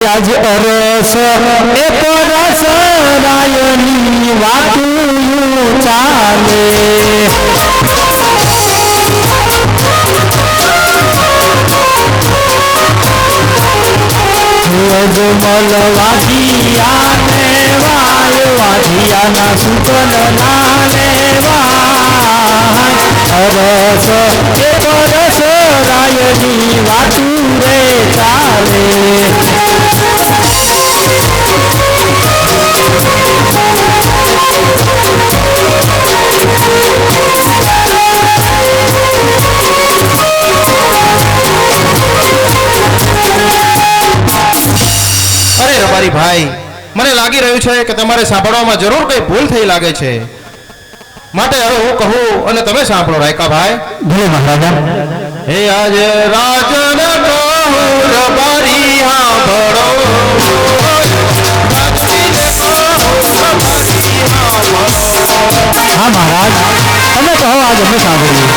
આજ અરસ એક રસ રાયની વાતું ચાલે. અજમલ વાધિયા ને વાય વાધિયાના સુકન નાને અરે ભાઈ મને લાગી રહ્યું છે કે તમારે સાંભળવામાં જરૂર કઈ ભૂલ થઈ લાગે છે. માટે હવે હું કહું અને તમે સાંભળો રાયકા ભાઈ. ભલે મહારાજા. હે આજે રાજન કહું રબારી. હા મહારાજ તમે કહો આજ અમે સાંભળ્યું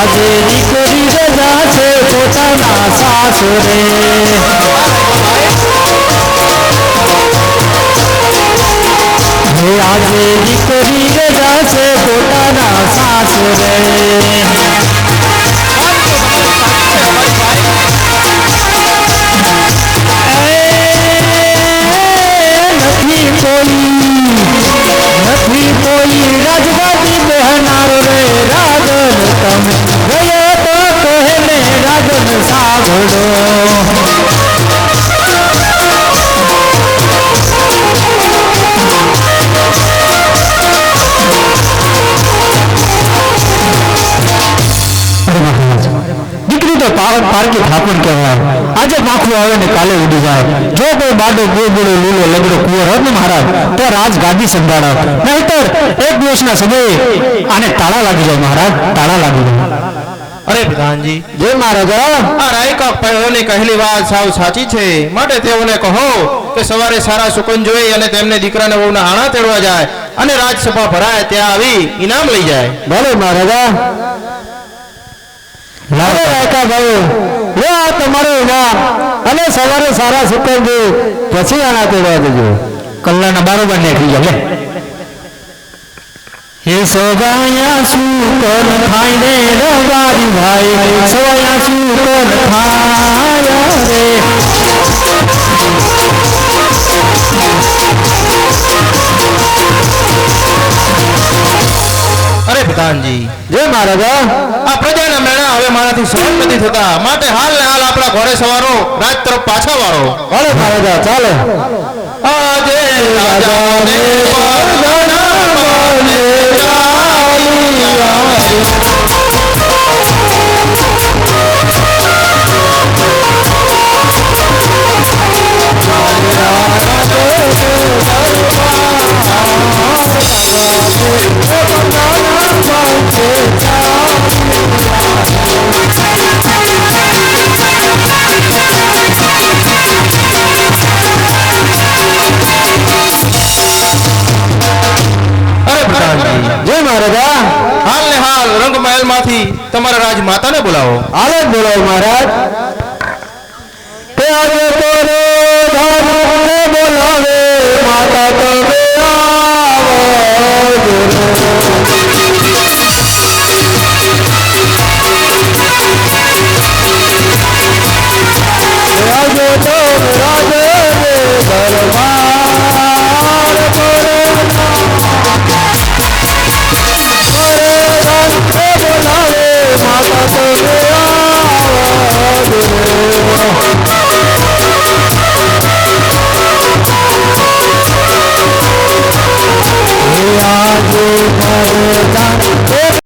આજે દીકરી રજા છે પોતાના સાસરે. પારકી ઠાકોર કહેવાય. આજે માખું આવે ને કાલે ઉડી જાય. જો કોઈ બાડો ગોગડો લીલો લગડો કુંવર હોત ને મહારાજ તો રાજ ગાદી સંભાળો. નહીતર એક દિવસના સમયે આને તાળા લાગી જાય મહારાજ તાળા લાગી જાય અરે પ્રધાનજી જય મહારાજા આ રાયકા પહેલોની કહેલી વાત સાવ સાચી છે. માટે તેઓને કહો કે સવારે સારા સુકન જોઈ અને તેમને દીકરાને વહુના આણા તેડવા જાય અને રાજસભા ભરાય ત્યાં આવી ઇનામ લઈ જાય. ભલે મહારાજા. લાવો રાયકા ભાઈ. લે આ તમારો ઊભા અને સવારે સારા સુકન દે પછી આના તેડવા દેજો કલ્લાના બરોબર નીકળી જાય હે સવાયા સુકન ખાઈ દે રવારી ભાઈ. સવાયા સુકન થાય પ્રધાનજી. જય મહારાજા આ પ્રજાના મેળા હવે મારાથી સહન નથી થતા. માટે હાલ ને હાલ આપણા ઘોડે સવારો રાજ તરફ પાછા વાળો. ભલે મહારાજા ચાલો. આજે રાજાને પરગણા મને ચાલી મહારાજા હાલ ને હાલ રંગમહેલમાંથી તમારા રાજમાતાને બોલાવો. હાલ જ બોલાવો મહારાજ.